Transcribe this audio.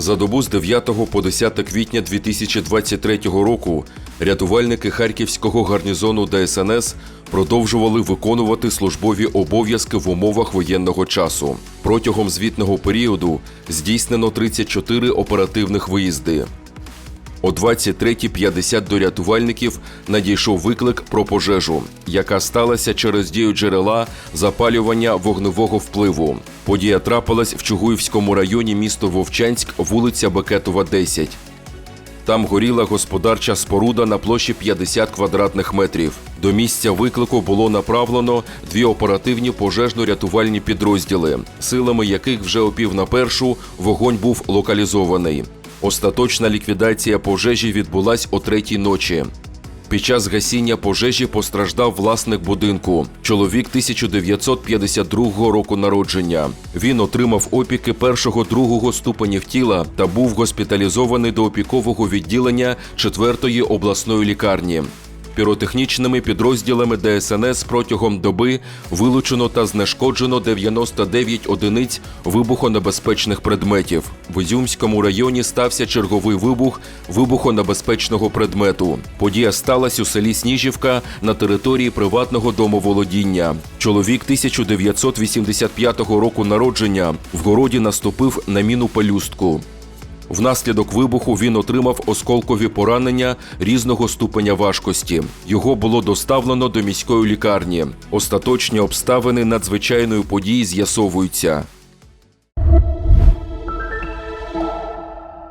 За добу з 9 по 10 квітня 2023 року рятувальники Харківського гарнізону ДСНС продовжували виконувати службові обов'язки в умовах воєнного часу. Протягом звітного періоду здійснено 34 оперативних виїзди. О 23.50 до рятувальників надійшов виклик про пожежу, яка сталася через дію джерела запалювання вогневого впливу. Подія трапилась в Чугуївському районі місто Вовчанськ, вулиця Бекетова, 10. Там горіла господарча споруда на площі 50 квадратних метрів. До місця виклику було направлено дві оперативні пожежно-рятувальні підрозділи, силами яких вже о пів на першу вогонь був локалізований. Остаточна ліквідація пожежі відбулась о третій ночі. Під час гасіння пожежі постраждав власник будинку, чоловік 1952 року народження. Він отримав опіки першого-другого ступенів тіла та був госпіталізований до опікового відділення 4-ї обласної лікарні. Піротехнічними підрозділами ДСНС протягом доби вилучено та знешкоджено 99 одиниць вибухонебезпечних предметів. В Ізюмському районі стався черговий вибух вибухонебезпечного предмету. Подія сталася у селі Сніжівка на території приватного домоволодіння. Чоловік 1985 року народження в городі наступив на міну пелюстку. Внаслідок вибуху він отримав осколкові поранення різного ступеня важкості. Його було доставлено до міської лікарні. Остаточні обставини надзвичайної події з'ясовуються.